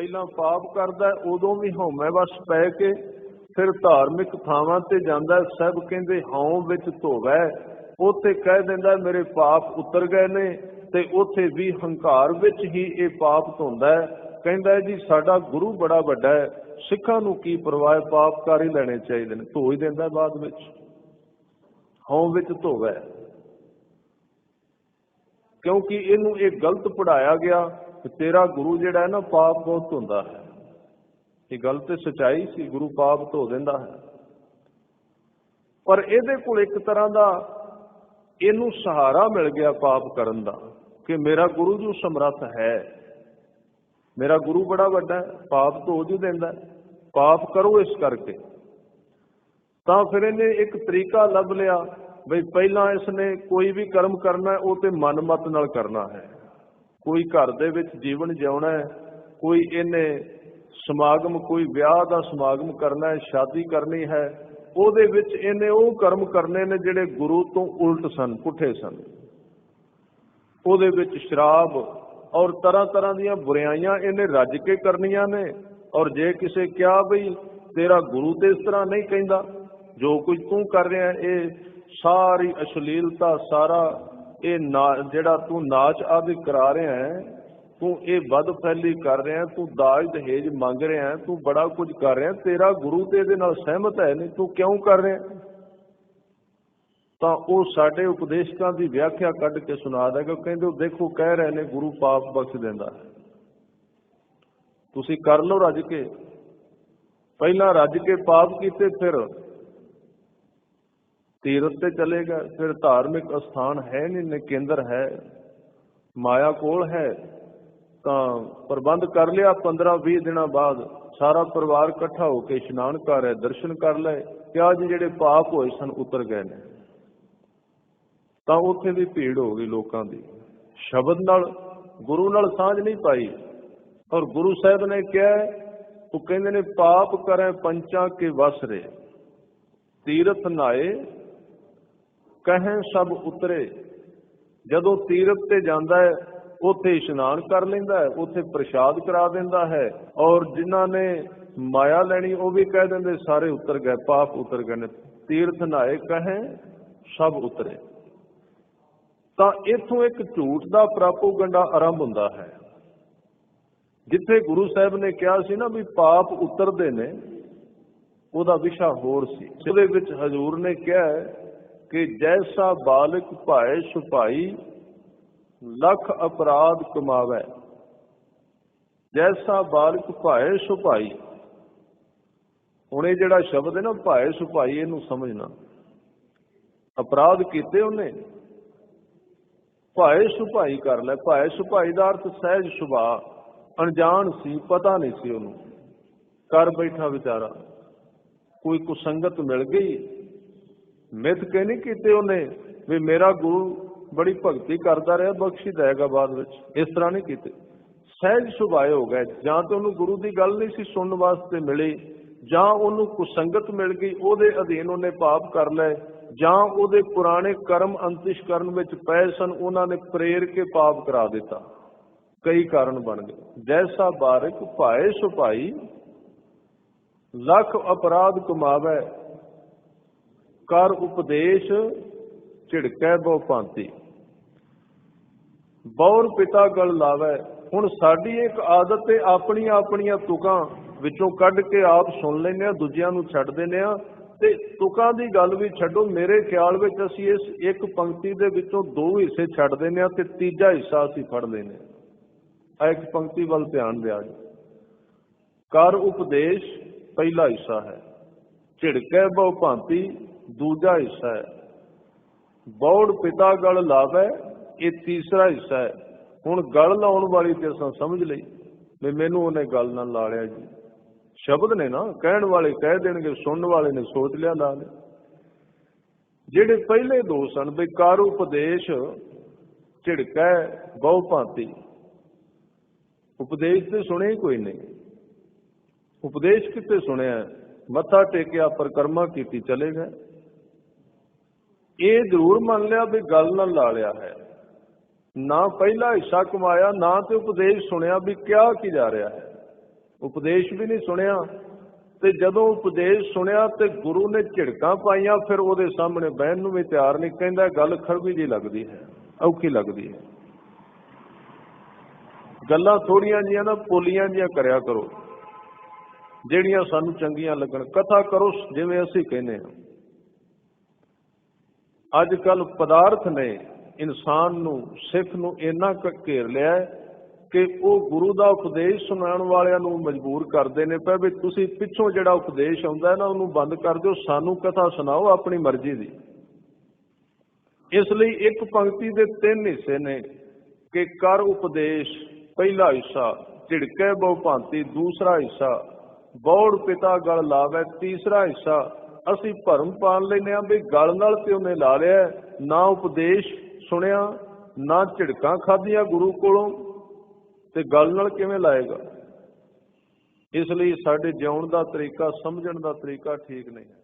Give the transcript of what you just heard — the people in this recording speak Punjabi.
ਪਹਿਲਾਂ ਪਾਪ ਕਰਦਾ ਉਦੋਂ ਵੀ ਹਉਮੈ ਵਸ ਪੈ ਕੇ ਫਿਰ ਧਾਰਮਿਕ ਥਾਵਾਂ ਤੇ ਜਾਂਦਾ ਸਭ ਕਹਿੰਦੇ ਹਉ ਵਿੱਚ ਧੋਵੈ। ਉੱਥੇ ਕਹਿ ਦਿੰਦਾ ਮੇਰੇ ਪਾਪ ਉਤਰ ਗਏ ਨੇ ਤੇ ਉੱਥੇ ਵੀ ਹੰਕਾਰ ਵਿੱਚ ਹੀ ਇਹ ਪਾਪ ਧੋਂਦਾ ਕਹਿੰਦਾ ਜੀ ਸਾਡਾ ਗੁਰੂ ਬੜਾ ਵੱਡਾ ਹੈ ਸਿੱਖਾਂ ਨੂੰ ਕੀ ਪਰਵਾਹ ਹੈ, ਪਾਪ ਕਰ ਹੀ ਲੈਣੇ ਚਾਹੀਦੇ ਨੇ। ਧੋ ਹੀ ਦਿੰਦਾ ਬਾਅਦ ਵਿੱਚ। ਹਉ ਵਿੱਚ ਧੋਵੈ। ਕਿਉਂਕਿ ਇਹਨੂੰ ਇਹ ਗਲਤ ਪੜਾਇਆ ਗਿਆ। ਤੇਰਾ ਗੁਰੂ ਜਿਹੜਾ ਹੈ ਨਾ, ਪਾਪ ਬਹੁਤ ਧੋਂਦਾ ਹੈ। ਇਹ ਗੱਲ ਤੇ ਸਚਾਈ ਸੀ, ਗੁਰੂ ਪਾਪ ਧੋ ਦਿੰਦਾ ਹੈ। ਪਰ ਇਹਦੇ ਕੋਲ ਇੱਕ ਤਰ੍ਹਾਂ ਦਾ ਇਹਨੂੰ ਸਹਾਰਾ ਮਿਲ ਗਿਆ ਪਾਪ ਕਰਨ ਦਾ, ਕਿ ਮੇਰਾ ਗੁਰੂ ਜੀ ਸਮਰੱਥ ਹੈ, ਮੇਰਾ ਗੁਰੂ ਬੜਾ ਵੱਡਾ ਹੈ, ਪਾਪ ਧੋ ਜੂ ਦਿੰਦਾ ਪਾਪ ਕਰੋ ਇਸ ਕਰਕੇ। ਤਾਂ ਫਿਰ ਇਹਨੇ ਇੱਕ ਤਰੀਕਾ ਲੱਭ ਲਿਆ, ਬਈ ਪਹਿਲਾਂ ਇਸਨੇ ਕੋਈ ਵੀ ਕਰਮ ਕਰਨਾ, ਉਹ ਤੇ ਮਨਮਤ ਨਾਲ ਕਰਨਾ ਹੈ। ਕੋਈ ਘਰ ਦੇ ਵਿੱਚ ਜੀਵਨ ਜਿਉਣਾ ਹੈ, ਕੋਈ ਇਹਨੇ ਸਮਾਗਮ, ਕੋਈ ਵਿਆਹ ਦਾ ਸਮਾਗਮ ਕਰਨਾ ਹੈ, ਸ਼ਾਦੀ ਕਰਨੀ ਹੈ, ਉਹਦੇ ਵਿੱਚ ਇਹਨੇ ਉਹ ਕਰਮ ਕਰਨੇ ਨੇ ਜਿਹੜੇ ਗੁਰੂ ਤੋਂ ਉਲਟ ਸਨ, ਪੁੱਠੇ ਸਨ। ਉਹਦੇ ਵਿੱਚ ਸ਼ਰਾਬ ਔਰ ਤਰ੍ਹਾਂ ਤਰ੍ਹਾਂ ਦੀਆਂ ਬੁਰਾਈਆਂ ਇਹਨੇ ਰੱਜ ਕੇ ਕਰਨੀਆਂ ਨੇ। ਔਰ ਜੇ ਕਿਸੇ ਕਿਹਾ ਬਈ ਤੇਰਾ ਗੁਰੂ ਤੇ ਇਸ ਤਰ੍ਹਾਂ ਨਹੀਂ ਕਹਿੰਦਾ, ਜੋ ਕੁਝ ਤੂੰ ਕਰ ਰਿਹਾ ਇਹ ਸਾਰੀ ਅਸ਼ਲੀਲਤਾ, ਸਾਰਾ ਇਹ ਨਾ- ਜਿਹੜਾ ਤੂੰ ਨਾਚ ਆਦਿ ਕਰਾ ਰਿਹਾ ਹੈ, ਤੂੰ ਇਹ ਵੱਧ ਫੈਲੀ ਕਰ ਰਿਹਾ ਤੂੰ ਦਾਜ ਦਹੇਜ ਮੰਗ ਰਿਹਾ ਤੂੰ ਬੜਾ ਕੁਝ ਕਰ ਰਿਹਾ ਤੇਰਾ ਗੁਰੂ ਤੇ ਇਹਦੇ ਨਾਲ ਸਹਿਮਤ ਹੈ ਨਹੀਂ, ਤੂੰ ਕਿਉਂ ਕਰ ਰਿਹਾ ਤਾਂ ਉਹ ਸਾਡੇ ਉਪਦੇਸ਼ਕਾਂ ਦੀ ਵਿਆਖਿਆ ਕੱਢ ਕੇ ਸੁਣਾ ਦੇਗਾ, ਕਹਿੰਦੇ ਉਹ ਦੇਖੋ ਕਹਿ ਰਹੇ ਨੇ ਗੁਰੂ ਪਾਪ ਬਖਸ਼ ਦਿੰਦਾ ਤੁਸੀਂ ਕਰ ਲਓ ਰੱਜ ਕੇ। ਪਹਿਲਾਂ ਰੱਜ ਕੇ ਪਾਪ ਕੀਤੇ, ਫਿਰ ਤੀਰਥ ਤੇ ਚਲੇਗਾ ਫਿਰ ਧਾਰਮਿਕ ਅਸਥਾਨ ਹੈ ਨਹੀਂ, ਨੇ ਕੇਂਦਰ ਹੈ, ਮਾਇਆ ਕੋਲ ਹੈ, ਤਾਂ ਪ੍ਰਬੰਧ ਕਰ ਲਿਆ। 15 20 ਦਿਨਾਂ ਬਾਅਦ ਸਾਰਾ ਪਰਿਵਾਰ ਇਕੱਠਾ ਹੋ ਕੇ ਇਸ਼ਨਾਨ ਕਰ ਰਿਹਾ ਦਰਸ਼ਨ ਕਰ ਲਏ। ਕਿ ਅੱਜ ਜਿਹੜੇ ਪਾਪ ਹੋਏ ਸਨ, ਉਤਰ ਗਏ ਨੇ। ਤਾਂ ਉੱਥੇ ਵੀ ਭੀੜ ਹੋ ਗਈ ਲੋਕਾਂ ਦੀ। ਸ਼ਬਦ ਨਾਲ, ਗੁਰੂ ਨਾਲ ਸਾਂਝ ਨਹੀਂ ਪਾਈ। ਔਰ ਗੁਰੂ ਸਾਹਿਬ ਨੇ ਕਿਹਾ, ਉਹ ਕਹਿੰਦੇ ਨੇ, ਪਾਪ ਕਰੇ, ਪੰਚਾਂ ਕੇ ਵਸ ਰੇ ਤੀਰਥ ਨਾਏ ਕਹੇ ਸਭ ਉਤਰੇ। ਜਦੋਂ ਤੀਰਥ ਤੇ ਜਾਂਦਾ ਹੈ, ਉੱਥੇ ਇਸ਼ਨਾਨ ਕਰ ਲੈਂਦਾ ਹੈ, ਉੱਥੇ ਪ੍ਰਸ਼ਾਦ ਕਰਾ ਦਿੰਦਾ ਹੈ ਔਰ ਜਿਨ੍ਹਾਂ ਨੇ ਮਾਇਆ ਲੈਣੀ ਉਹ ਵੀ ਕਹਿ ਦਿੰਦੇ, ਸਾਰੇ ਉਤਰ ਗਏ, ਪਾਪ ਉਤਰ ਗਏ ਨੇ। ਤੀਰਥ ਨਾਏ ਕਹੇ, ਸਭ ਉਤਰੇ। ਤਾਂ ਇਥੋਂ ਇੱਕ ਝੂਠ ਦਾ ਪ੍ਰਾਪੋਗੰਡਾ ਆਰੰਭ ਹੁੰਦਾ ਹੈ। ਜਿੱਥੇ ਗੁਰੂ ਸਾਹਿਬ ਨੇ ਕਿਹਾ ਸੀ ਨਾ ਵੀ ਪਾਪ ਉਤਰਦੇ ਨੇ, ਉਹਦਾ ਵਿਸ਼ਾ ਹੋਰ ਸੀ। ਉਹਦੇ ਵਿੱਚ ਹਜ਼ੂਰ ਨੇ ਕਿਹਾ ਕਿ ਜੈਸਾ ਬਾਲਕ ਭਾਏ ਸੁਭਾਈ ਲੱਖ ਅਪਰਾਧ ਕਮਾਵੇ। ਜੈਸਾ ਬਾਲਕ ਭਾਏ ਸੁਭਾਈ ਹੁਣ ਇਹ ਜਿਹੜਾ ਸ਼ਬਦ ਹੈ ਨਾ, ਭਾਏ ਸੁਭਾਈ ਇਹਨੂੰ ਸਮਝਣਾ। ਅਪਰਾਧ ਕੀਤੇ ਉਹਨੇ। ਭਾਏ ਸੁਭਾਈ ਕਰ ਲੈ। ਭਾਏ ਸੁਭਾਈ ਦਾ ਅਰਥ ਸਹਿਜ ਸੁਭਾ ਅਣਜਾਣ ਸੀ, ਪਤਾ ਨਹੀਂ ਸੀ ਉਹਨੂੰ। ਕਰ ਬੈਠਾ ਵਿਚਾਰਾ। ਕੋਈ ਕੁਸੰਗਤ ਮਿਲ ਗਈ। ਮਿੱਥ ਕੇ ਨਹੀਂ ਕੀਤੇ ਉਹਨੇ? ਵੀ ਮੇਰਾ ਗੁਰੂ ਬੜੀ ਭਗਤੀ ਕਰਦਾ ਰਿਹਾ, ਬਖਸ਼ੀ ਦੇਗਾ ਬਾਅਦ ਵਿੱਚ। ਇਸ ਤਰ੍ਹਾਂ ਨਹੀਂ ਕੀਤੇ। ਸਹਿਜ ਸੁਭਾਏ ਹੋ ਗਏ ਜਾਂ ਤਾਂ ਉਹਨੂੰ ਗੁਰੂ ਦੀ ਗੱਲ ਨਹੀਂ ਸੀ ਸੁਣਨ ਵਾਸਤੇ ਮਿਲੀ, ਜਾਂ ਉਹਨੂੰ ਕੁਸੰਗਤ ਮਿਲ ਗਈ, ਉਹਦੇ ਅਧੀਨ ਉਹਨੇ ਪਾਪ ਕਰ ਲਏ, ਜਾਂ ਉਹਦੇ ਪੁਰਾਣੇ ਕਰਮ ਅੰਤਿਸ਼ ਕਰਨ ਵਿੱਚ ਪਏ ਸਨ, ਉਹਨਾਂ ਨੇ ਪ੍ਰੇਰ ਕੇ ਪਾਪ ਕਰਾ ਦਿੱਤਾ। ਕਈ ਕਾਰਨ ਬਣ ਗਏ। ਜੈਸਾ ਬਾਰਕ ਭਾਏ ਸੁਭਾਈ, ਲੱਖ ਅਪਰਾਧ ਕਮਾਵੇ ਕਰ ਉਪਦੇਸ਼ ਝਿੜਕੈ ਬਹੁ ਭਾਂਤੀ। ਬੌਰ ਪਿਤਾ ਗਲ ਲਾਵੇ, ਹੁਣ ਸਾਡੀ ਇੱਕ ਆਦਤ ਤੇ ਆਪਣੀਆਂ ਆਪਣੀਆਂ ਤੁਕਾਂ ਵਿੱਚੋਂ ਕੱਢ ਕੇ ਆਪ ਸੁਣ ਲੈਂਦੇ ਆ ਦੂਜਿਆਂ ਨੂੰ ਛੱਡ ਦਿੰਦੇ ਆ ਤੇ ਤੁਕਾਂ ਦੀ ਗੱਲ ਵੀ ਛੱਡੋ, ਮੇਰੇ ਖਿਆਲ ਵਿੱਚ ਅਸੀਂ ਇਸ ਇੱਕ ਪੰਕਤੀ ਦੇ ਵਿੱਚੋਂ ਦੋ ਹਿੱਸੇ ਛੱਡ ਦਿੰਦੇ ਆ ਤੇ ਤੀਜਾ ਹਿੱਸਾ ਅਸੀਂ ਫੜ ਲੈਂਦੇ ਆ ਆ ਇੱਕ ਪੰਕਤੀ ਵੱਲ ਧਿਆਨ ਦਿਆ ਜੀ ਕਰ ਉਪਦੇਸ਼ ਪਹਿਲਾ ਹਿੱਸਾ ਹੈ। ਝਿੜਕੈ ਬਹੁ ਭਾਂਤੀ ਦੂਜਾ ਹਿੱਸਾ ਹੈ। ਬੌੜ ਪਿਤਾ ਗਲ ਲਾਵੇ, ਇਹ ਤੀਸਰਾ ਹਿੱਸਾ ਹੈ। ਹੁਣ ਗਲ ਲਾਉਣ ਵਾਲੀ ਤੇ ਅਸਾਂ ਸਮਝ ਲਈ ਵੀ ਮੈਨੂੰ ਉਹਨੇ ਗੱਲ ਨਾਲ ਲਾ ਲਿਆ ਜੀ। ਸ਼ਬਦ ਨੇ ਨਾ, ਕਹਿਣ ਵਾਲੇ ਕਹਿ ਦੇਣਗੇ, ਸੁਣਨ ਵਾਲੇ ਨੇ ਸੋਚ ਲਿਆ ਲਾ ਲਿਆ ਜਿਹੜੇ ਪਹਿਲੇ ਦੋ ਸਨ ਬੇਕਾਰ ਉਪਦੇਸ਼ ਝਿੜਕੈ, ਬਹੁ ਭਾਂਤੀ। ਉਪਦੇਸ਼ ਤੇ ਸੁਣੇ ਹੀ ਕੋਈ ਨਹੀਂ। ਉਪਦੇਸ਼ ਕਿਤੇ ਸੁਣਿਆ? ਮੱਥਾ ਟੇਕਿਆ, ਪਰਕਰਮਾ ਕੀਤੀ, ਚਲੇ ਗਏ। ਇਹ ਜ਼ਰੂਰ ਮੰਨ ਲਿਆ ਵੀ ਗੱਲ ਨਾਲ ਲਾ ਲਿਆ ਹੈ। ਨਾ ਪਹਿਲਾ ਹਿੱਸਾ ਕਮਾਇਆ, ਨਾ ਤੇ ਉਪਦੇਸ਼ ਸੁਣਿਆ ਵੀ ਕਿਹਾ ਕੀ ਜਾ ਰਿਹਾ ਹੈ। ਉਪਦੇਸ਼ ਵੀ ਨਹੀਂ ਸੁਣਿਆ ਤੇ ਜਦੋਂ ਉਪਦੇਸ਼ ਸੁਣਿਆ ਤੇ ਗੁਰੂ ਨੇ ਝਿੜਕਾਂ ਪਾਈਆਂ, ਫਿਰ ਉਹਦੇ ਸਾਹਮਣੇ ਬਹਿਣ ਨੂੰ ਵੀ ਤਿਆਰ ਨਹੀਂ ਕਹਿੰਦਾ, ਗੱਲ ਖੜਵੀ ਜੀ ਲੱਗਦੀ ਹੈ, ਔਖੀ ਲੱਗਦੀ ਹੈ। ਗੱਲਾਂ ਥੋੜੀਆਂ ਜੀਆਂ ਨਾ ਪੋਲੀਆਂ ਜੀਆਂ ਕਰਿਆ ਕਰੋ, ਜਿਹੜੀਆਂ ਸਾਨੂੰ ਚੰਗੀਆਂ ਲੱਗਣ। ਕਥਾ ਕਰੋ ਜਿਵੇਂ ਅਸੀਂ ਕਹਿੰਦੇ ਹਾਂ। ਅੱਜ ਕੱਲ ਪਦਾਰਥ ਨੇ ਇਨਸਾਨ ਨੂੰ, ਸਿੱਖ ਨੂੰ ਇੰਨਾ ਘੇਰ ਲਿਆ ਕਿ ਉਹ ਗੁਰੂ ਦਾ ਉਪਦੇਸ਼ ਸੁਣਾਉਣ ਵਾਲਿਆਂ ਨੂੰ ਮਜਬੂਰ ਕਰਦੇ ਨੇ ਪਏ ਵੀ ਤੁਸੀਂ ਪਿੱਛੋਂ ਜਿਹੜਾ ਉਪਦੇਸ਼ ਆਉਂਦਾ ਨਾ, ਉਹਨੂੰ ਬੰਦ ਕਰ ਦਿਓ, ਸਾਨੂੰ ਕਥਾ ਸੁਣਾਓ ਆਪਣੀ ਮਰਜ਼ੀ ਦੀ। ਇਸ ਲਈ ਇੱਕ ਪੰਕਤੀ ਦੇ ਤਿੰਨ ਹਿੱਸੇ ਨੇ ਕਿ ਕਰ ਉਪਦੇਸ਼, ਪਹਿਲਾ ਹਿੱਸਾ ਝਿੜਕੇ ਬਹੁ ਭਾਂਤੀ, ਦੂਸਰਾ ਹਿੱਸਾ ਬੌੜ ਪਿਤਾ ਗਲ ਲਾਵੇ, ਤੀਸਰਾ ਹਿੱਸਾ ਅਸੀਂ ਭਰਮ ਪਾਣ ਲੈਨੇ ਆ ਵੀ ਗਲ ਨਾਲ ਤੇ ਉਹਨੇ ਲਾ ਲਿਆ ਨਾ ਉਪਦੇਸ਼ ਸੁਣਿਆ, ਨਾ ਝਿੜਕਾਂ ਖਾਧੀਆਂ ਗੁਰੂ ਕੋਲੋਂ। ਤੇ ਗਲ ਨਾਲ ਕਿਵੇਂ ਲਾਏਗਾ? ਇਸ ਲਈ ਸਾਡੇ ਜਿਉਣ ਦਾ ਤਰੀਕਾ, ਸਮਝਣ ਦਾ ਤਰੀਕਾ ਠੀਕ ਨਹੀਂ ਹੈ।